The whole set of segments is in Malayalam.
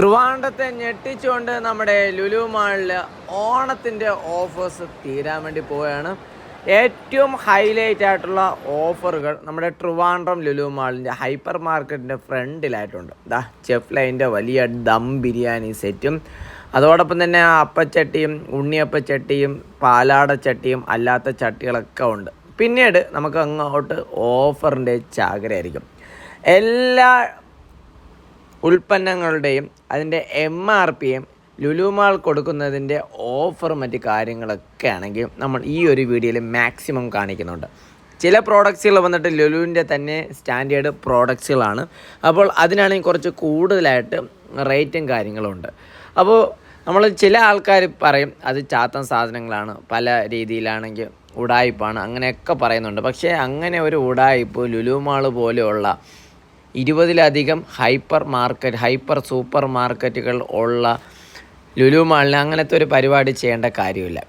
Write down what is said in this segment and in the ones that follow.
ട്രിവാൻഡത്തെ ഞെട്ടിച്ചുകൊണ്ട് നമ്മുടെ ലുലു മാളിൽ ഓണത്തിന്റെ ഓഫേഴ്സ് തീരാൻ വേണ്ടി പോവുകയാണ്. ഏറ്റവും ഹൈലൈറ്റ് ആയിട്ടുള്ള ഓഫറുകൾ നമ്മുടെ ട്രിവാൻഡ്രം ലുലു മാളിന്റെ ഹൈപ്പർ മാർക്കറ്റിന്റെ ഫ്രണ്ടിലായിട്ടുണ്ട്. ദാ ചെഫ് ലൈന്റെ വലിയ ദം ബിരിയാണി സെറ്റും. അതോടൊപ്പം തന്നെ അപ്പച്ചട്ടിയും ഉണ്ണിയപ്പച്ചട്ടിയും പാലാട ചട്ടിയും അല്ലാത്ത ചട്ടികളൊക്കെ ഉണ്ട്. പിന്നീട് നമുക്ക് അങ്ങോട്ട് ഓഫറിന്റെ ചാകരയായിരിക്കും. എല്ലാ ഉൽപ്പന്നങ്ങളുടെയും അതിന്റെ എം ആർ പിയും ലുലുമാൾ കൊടുക്കുന്നതിന്റെ ഓഫർ മറ്റ് കാര്യങ്ങളൊക്കെ ആണെങ്കിൽ നമ്മൾ ഈ ഒരു വീഡിയോയിൽ മാക്സിമം കാണിക്കുന്നുണ്ട്. ചില പ്രോഡക്റ്റ്സുകൾ വന്നിട്ട് ലുലുവിന്റെ തന്നെ സ്റ്റാൻഡേർഡ് പ്രോഡക്റ്റ്സുകളാണ് അപ്പോൾ അതിനാണെങ്കിൽ കുറച്ച് കൂടുതലായിട്ട് റേറ്റും കാര്യങ്ങളും ഉണ്ട്. അപ്പോൾ നമ്മൾ ചില ആൾക്കാർ പറയും അത് ചാത്തൻ സാധനങ്ങളാണ്. പല രീതിയിലാണെങ്കിൽ ഉടായിപ്പാണ്. അങ്ങനെയൊക്കെ പറയുന്നുണ്ട്. പക്ഷേ അങ്ങനെ ഒരു ഉടായിപ്പ് ലുലുമാൾ പോലെയുള്ള ഇരുപതിലധികം ഹൈപ്പർ മാർക്കറ്റ് ഹൈപ്പർ സൂപ്പർ മാർക്കറ്റുകൾ ഉള്ള ലുലു മാളിന് അങ്ങനത്തെ ഒരു പരിപാടി ചെയ്യേണ്ട കാര്യമില്ല.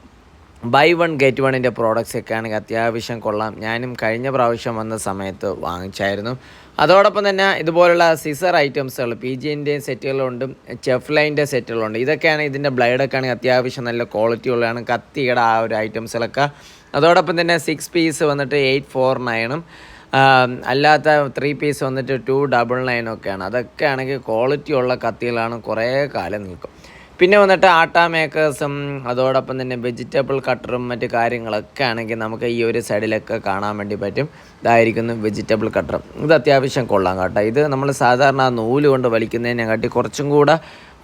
ബൈ വൺ ഗെറ്റ് വണ്ണിന്റെ പ്രോഡക്റ്റ്സ് ഒക്കെ ആണെങ്കിൽ അത്യാവശ്യം കൊള്ളാം. ഞാനും കഴിഞ്ഞ പ്രാവശ്യം വന്ന സമയത്ത് വാങ്ങിച്ചായിരുന്നു. അതോടൊപ്പം തന്നെ ഇതുപോലുള്ള സിസർ ഐറ്റംസുകൾ പി ജിന്റെയും സെറ്റുകളുണ്ട് ചെഫ് ലൈന്റെ സെറ്റുകളുണ്ട് ഇതൊക്കെയാണ് ഇതിന്റെ ബ്ലൈഡൊക്കെ ആണെങ്കിൽ അത്യാവശ്യം നല്ല ക്വാളിറ്റി ഉള്ളതാണ്. കത്തിയുടെ ആ ഒരു ഐറ്റംസുകളൊക്കെ അതോടൊപ്പം തന്നെ സിക്സ് പീസ് വന്നിട്ട് എയ്റ്റ് ഫോർ നയനും അല്ലാത്ത ത്രീ പീസ് വന്നിട്ട് ടു ഡബിൾ നയൻ ഒക്കെയാണ്. അതൊക്കെ ആണെങ്കിൽ ക്വാളിറ്റി ഉള്ള കത്തികളാണ് കുറേ കാലം നിൽക്കും. പിന്നെ വന്നിട്ട് ആട്ട മേക്കേഴ്സും അതോടൊപ്പം തന്നെ വെജിറ്റബിൾ കട്ടറും മറ്റ് കാര്യങ്ങളൊക്കെ ആണെങ്കിൽ നമുക്ക് ഈ ഒരു സൈഡിലൊക്കെ കാണാൻ വേണ്ടി പറ്റും. ഇതായിരിക്കുന്നു വെജിറ്റബിൾ കട്ടർ ഇത് അത്യാവശ്യം കൊള്ളാം കേട്ടോ. ഇത് നമ്മൾ സാധാരണ നൂൽ കൊണ്ട് വലിക്കുന്നതിനെക്കാട്ടി കുറച്ചും കൂടെ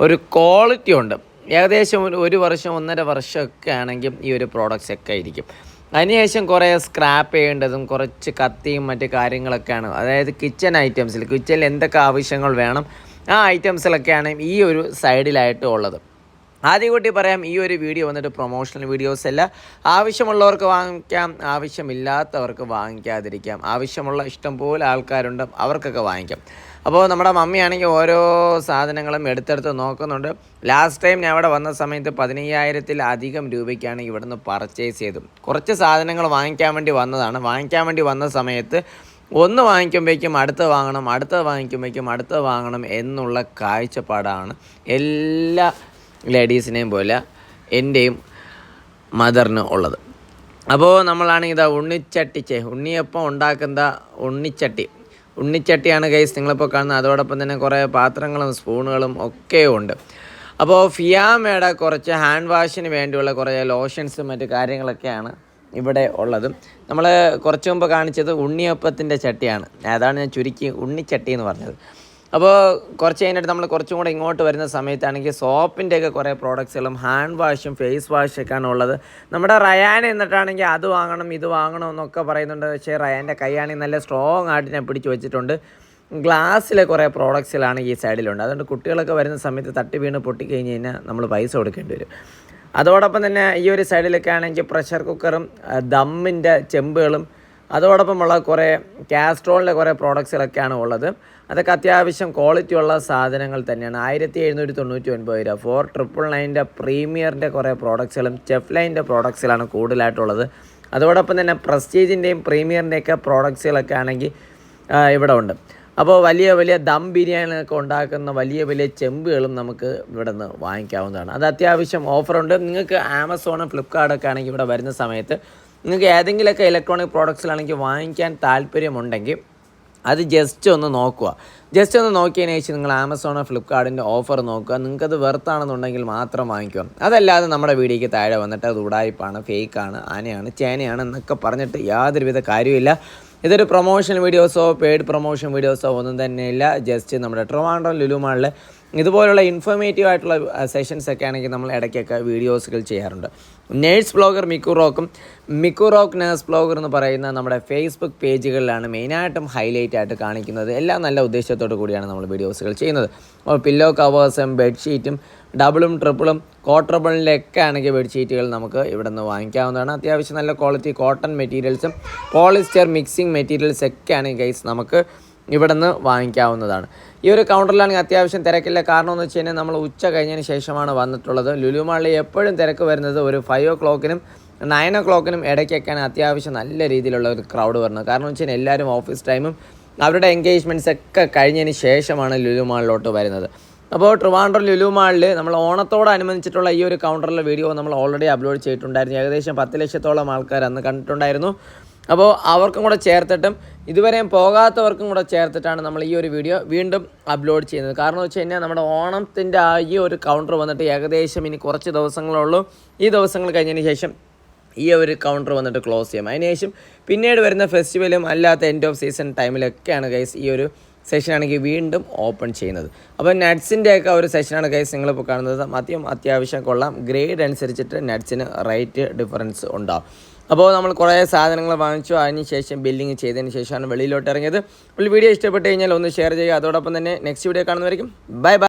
ഒരു ക്വാളിറ്റി ഉണ്ട്. ഏകദേശം ഒരു വർഷം ഒന്നര വർഷമൊക്കെ ആണെങ്കിൽ ഈ ഒരു പ്രോഡക്റ്റ്സ് ഒക്കെ ആയിരിക്കും. അതിനുശേഷം കുറേ സ്ക്രാപ്പ് ചെയ്യേണ്ടതും കുറച്ച് കത്തിയും മറ്റു കാര്യങ്ങളൊക്കെയാണ്. അതായത് കിച്ചൺ ഐറ്റംസിൽ കിച്ചണിൽ എന്തൊക്കെ ആവശ്യങ്ങൾ വേണം ആ ഐറ്റംസിലൊക്കെയാണ് ഈ ഒരു സൈഡിലായിട്ട് ഉള്ളത്. ആദ്യം കൂട്ടി പറയാം ഈ ഒരു വീഡിയോ വന്നിട്ട് പ്രൊമോഷണൽ വീഡിയോസ് അല്ല. ആവശ്യമുള്ളവർക്ക് വാങ്ങിക്കാം ആവശ്യമില്ലാത്തവർക്ക് വാങ്ങിക്കാതിരിക്കാം. ആവശ്യമുള്ള ഇഷ്ടം പോലെ ആൾക്കാരുണ്ട് അവർക്കൊക്കെ വാങ്ങിക്കാം. അപ്പോൾ നമ്മുടെ മമ്മിയാണെങ്കിൽ ഓരോ സാധനങ്ങളും എടുത്തെടുത്ത് നോക്കുന്നുണ്ട്. ലാസ്റ്റ് ടൈം ഞാൻ അവിടെ വന്ന സമയത്ത് പതിനയ്യായിരത്തിലധികം രൂപയ്ക്കാണ് ഇവിടുന്ന് പർച്ചേസ് ചെയ്തത്. കുറച്ച് സാധനങ്ങൾ വാങ്ങിക്കാൻ വേണ്ടി വന്നതാണ്. വാങ്ങിക്കാൻ വേണ്ടി വന്ന സമയത്ത് ഒന്ന് വാങ്ങിക്കുമ്പോഴേക്കും അടുത്ത വാങ്ങണം അടുത്ത വാങ്ങിക്കുമ്പോഴേക്കും അടുത്ത വാങ്ങണം എന്നുള്ള കാഴ്ചപ്പാടാണ് എല്ലാ ലേഡീസിനെയും പോലെ എന്റെയും മദറിന് ഉള്ളത്. അപ്പോൾ നമ്മളാണെങ്കിൽ ഇതാ ഉണ്ണിച്ചട്ടിച്ചേ ഉണ്ണിയപ്പം ഉണ്ടാക്കുന്ന ഉണ്ണിച്ചട്ടി. ഉണ്ണിച്ചട്ടിയാണ് ഗൈസ് നിങ്ങളിപ്പോൾ കാണുന്നത്. അതോടൊപ്പം തന്നെ കുറേ പാത്രങ്ങളും സ്പൂണുകളും ഒക്കെ ഉണ്ട്. അപ്പോൾ ഫിയാമയുടെ കുറച്ച് ഹാൻഡ് വാഷിന് വേണ്ടിയുള്ള കുറേ ലോഷൻസും മറ്റു കാര്യങ്ങളൊക്കെയാണ് ഇവിടെ ഉള്ളത്. നമ്മൾ കുറച്ച് മുമ്പ് കാണിച്ചത് ഉണ്ണിയപ്പത്തിന്റെ ചട്ടിയാണ്. അതാണ് ഞാൻ ചുരുക്കി ഉണ്ണിച്ചട്ടി എന്ന് പറഞ്ഞത്. അപ്പോൾ കുറച്ച് കഴിഞ്ഞിട്ട് നമ്മൾ കുറച്ചും കൂടെ ഇങ്ങോട്ട് വരുന്ന സമയത്താണെങ്കിൽ സോപ്പിന്റെയൊക്കെ കുറേ പ്രോഡക്റ്റ്സുകളും ഹാൻഡ് വാഷും ഫേസ് വാഷൊക്കെയാണ് ഉള്ളത്. നമ്മുടെ റയാൻ എന്നിട്ടാണെങ്കിൽ അത് വാങ്ങണം ഇത് വാങ്ങണം എന്നൊക്കെ പറയുന്നുണ്ട്. പക്ഷേ റയാന്റെ കൈയാണെങ്കിൽ നല്ല സ്ട്രോങ് ആയിട്ട് ഞാൻ പിടിച്ചു വെച്ചിട്ടുണ്ട്. ഗ്ലാസ്സിലെ കുറേ പ്രോഡക്റ്റ്സിലാണ് ഈ സൈഡിലുണ്ട് അതുകൊണ്ട് കുട്ടികളൊക്കെ വരുന്ന സമയത്ത് തട്ടി വീണ് പൊട്ടിക്കഴിഞ്ഞ് കഴിഞ്ഞാൽ നമ്മൾ പൈസ കൊടുക്കേണ്ടി വരും. അതോടൊപ്പം തന്നെ ഈ ഒരു സൈഡിലൊക്കെ ആണെങ്കിൽ പ്രഷർ കുക്കറും ദമ്മിന്റെ ചെമ്പുകളും അതോടൊപ്പമുള്ള കുറേ കാസ്ട്രോളിന്റെ കുറേ പ്രോഡക്റ്റ്സുകളൊക്കെയാണ് ഉള്ളത്. അതൊക്കെ അത്യാവശ്യം ക്വാളിറ്റി ഉള്ള സാധനങ്ങൾ തന്നെയാണ്. ആയിരത്തി എഴുന്നൂറ്റി തൊണ്ണൂറ്റി ഒൻപത് രൂപ ഫോർ ട്രിപ്പിൾ നയന്റെ പ്രീമിയറിന്റെ കുറേ പ്രോഡക്റ്റ്സുകളും ചെഫ് പ്രോഡക്റ്റ്സുകളാണ് കൂടുതലായിട്ടുള്ളത്. അതോടൊപ്പം തന്നെ പ്രസ്റ്റീജിന്റെയും പ്രീമിയറിന്റെയൊക്കെ പ്രോഡക്റ്റ്സുകളൊക്കെ ആണെങ്കിൽ ഇവിടെ ഉണ്ട്. അപ്പോൾ വലിയ വലിയ ദം ബിരിയാണിയൊക്കെ ഉണ്ടാക്കുന്ന വലിയ വലിയ ചെമ്പുകളും നമുക്ക് ഇവിടെ നിന്ന് വാങ്ങിക്കാവുന്നതാണ്. അത് അത്യാവശ്യം ഓഫറുണ്ട് നിങ്ങൾക്ക് ആമസോണും ഫ്ലിപ്കാർട്ടൊക്കെ ആണെങ്കിൽ ഇവിടെ വരുന്ന സമയത്ത് നിങ്ങൾക്ക് ഏതെങ്കിലുമൊക്കെ ഇലക്ട്രോണിക് പ്രോഡക്ട്സിലാണെങ്കിൽ വാങ്ങിക്കാൻ താല്പര്യമുണ്ടെങ്കിൽ അത് ജസ്റ്റ് ഒന്ന് നോക്കുക. ജസ്റ്റ് ഒന്ന് നോക്കിയതിന് ശേഷം നിങ്ങൾ ആമസോണോ ഫ്ലിപ്കാർട്ടിന്റെ ഓഫർ നോക്കുക. നിങ്ങൾക്കത് വെറുത്താണെന്നുണ്ടെങ്കിൽ മാത്രം വാങ്ങിക്കുക അതല്ലാതെ നമ്മുടെ വീഡിയോയ്ക്ക് താഴെ വന്നിട്ട് അത് ഉടായ്പാണ് ഫേക്കാണ് ആനയാണ് ചേനയാണ് എന്നൊക്കെ പറഞ്ഞിട്ട് യാതൊരുവിധ കാര്യമില്ല ഇതൊരു പ്രൊമോഷൻ വീഡിയോസോ പെയ്ഡ് പ്രൊമോഷൻ വീഡിയോസോ ഒന്നും തന്നെയില്ല. ജസ്റ്റ് നമ്മുടെ ട്രിവാൻഡ്രം ലുലുമാളിൽ ഇതുപോലുള്ള ഇൻഫോർമേറ്റീവ് ആയിട്ടുള്ള സെഷൻസ് ഒക്കെ ആണെങ്കിൽ നമ്മൾ ഇടയ്ക്കൊക്കെ വീഡിയോസുകൾ ചെയ്യാറുണ്ട്. നേഴ്സ് ബ്ലോഗർ മിക്കുറോക്കും റോക്കും മിക്കു റോക്ക് നേഴ്സ് ബ്ലോഗർ എന്ന് പറയുന്ന നമ്മുടെ ഫേസ്ബുക്ക് പേജുകളിലാണ് മെയിനായിട്ടും ഹൈലൈറ്റ് ആയിട്ട് കാണിക്കുന്നത്. എല്ലാം നല്ല ഉദ്ദേശത്തോടു കൂടിയാണ് നമ്മൾ വീഡിയോസുകൾ ചെയ്യുന്നത്. അപ്പോൾ പില്ലോ കവേഴ്സും ബെഡ്ഷീറ്റും ഡബിളും ട്രിപ്പിളും കോട്ടറബിളിലൊക്കെ ആണെങ്കിൽ ബെഡ്ഷീറ്റുകൾ നമുക്ക് ഇവിടെ നിന്ന് വാങ്ങിക്കാവുന്നതാണ്. അത്യാവശ്യം നല്ല ക്വാളിറ്റി കോട്ടൺ മെറ്റീരിയൽസും പോളിസ്റ്റർ മിക്സിംഗ് മെറ്റീരിയൽസ് ഒക്കെയാണ് ഗൈസ് നമുക്ക് ഇവിടെ നിന്ന് വാങ്ങിക്കാവുന്നതാണ്. ഈ ഒരു കൗണ്ടറിലാണെങ്കിൽ അത്യാവശ്യം തിരക്കില്ല കാരണം എന്ന് വെച്ച് കഴിഞ്ഞാൽ നമ്മൾ ഉച്ച കഴിഞ്ഞതിന് ശേഷമാണ് വന്നിട്ടുള്ളത്. ലുലുമാളിൽ എപ്പോഴും തിരക്ക് വരുന്നത് ഒരു ഫൈവ് ഒ ക്ലോക്കിനും നയൻ ഒ ക്ലോക്കിനും ഇടയ്ക്കൊക്കെയാണ് അത്യാവശ്യം നല്ല രീതിയിലുള്ള ഒരു ക്രൗഡ് വരുന്നത്. കാരണം എന്ന് വെച്ചാൽ എല്ലാവരും ഓഫീസ് ടൈമും അവരുടെ എൻഗേജ്മെന്റ്സ് ഒക്കെ കഴിഞ്ഞതിന് ശേഷമാണ് ലുലുമാളിലോട്ട് വരുന്നത്. അപ്പോൾ ട്രിവാൻഡ്രം ലുലുമാളിൽ നമ്മൾ ഓണത്തോടനുബന്ധിച്ചിട്ടുള്ള ഈ ഒരു കൗണ്ടറിലെ വീഡിയോ നമ്മൾ ഓൾറെഡി അപ്ലോഡ് ചെയ്തിട്ടുണ്ടായിരുന്നു. ഏകദേശം പത്ത് ലക്ഷത്തോളം ആൾക്കാർ അന്ന് കണ്ടിട്ടുണ്ടായിരുന്നു. അപ്പോൾ അവർക്കും കൂടെ ചേർത്തിട്ടും ഇതുവരെയും പോകാത്തവർക്കും കൂടെ ചേർത്തിട്ടാണ് നമ്മൾ ഈ ഒരു വീഡിയോ വീണ്ടും അപ്ലോഡ് ചെയ്യുന്നത്. കാരണം വെച്ച് കഴിഞ്ഞാൽ നമ്മുടെ ഓണത്തിന്റെ ആ ഈ ഒരു കൗണ്ടർ വന്നിട്ട് ഏകദേശം ഇനി കുറച്ച് ദിവസങ്ങളുള്ളൂ ഈ ദിവസങ്ങൾ കഴിഞ്ഞതിന് ശേഷം ഈ ഒരു കൗണ്ടർ വന്നിട്ട് ക്ലോസ് ചെയ്യും. അതിനുശേഷം പിന്നീട് വരുന്ന ഫെസ്റ്റിവലും അല്ലാത്ത എൻഡ് ഓഫ് സീസൺ ടൈമിലൊക്കെയാണ് ഗൈസ് ഈ ഒരു സെഷനാണെങ്കിൽ വീണ്ടും ഓപ്പൺ ചെയ്യുന്നത്. അപ്പോൾ നട്ട്സിന്റെ ഒക്കെ ഒരു സെഷനാണ് കേസ് നിങ്ങളിപ്പോൾ കാണുന്നത്. അത്യം അത്യാവശ്യം കൊള്ളാം. ഗ്രേഡ് അനുസരിച്ചിട്ട് നെറ്റ്സിന് റേറ്റ് ഡിഫറൻസ് ഉണ്ടാവും. അപ്പോൾ നമ്മൾ കുറേ സാധനങ്ങൾ വാങ്ങിച്ചു. അതിന് ശേഷം ബില്ലിങ് ചെയ്തതിന് ശേഷമാണ് വെളിയിലോട്ട് ഇറങ്ങിയത്. വീഡിയോ ഇഷ്ടപ്പെട്ട് കഴിഞ്ഞാൽ ഒന്ന് ഷെയർ ചെയ്യുക. അതോടൊപ്പം തന്നെ നെക്സ്റ്റ് വീഡിയോ കാണുന്നവരായിരിക്കും ബൈ ബൈ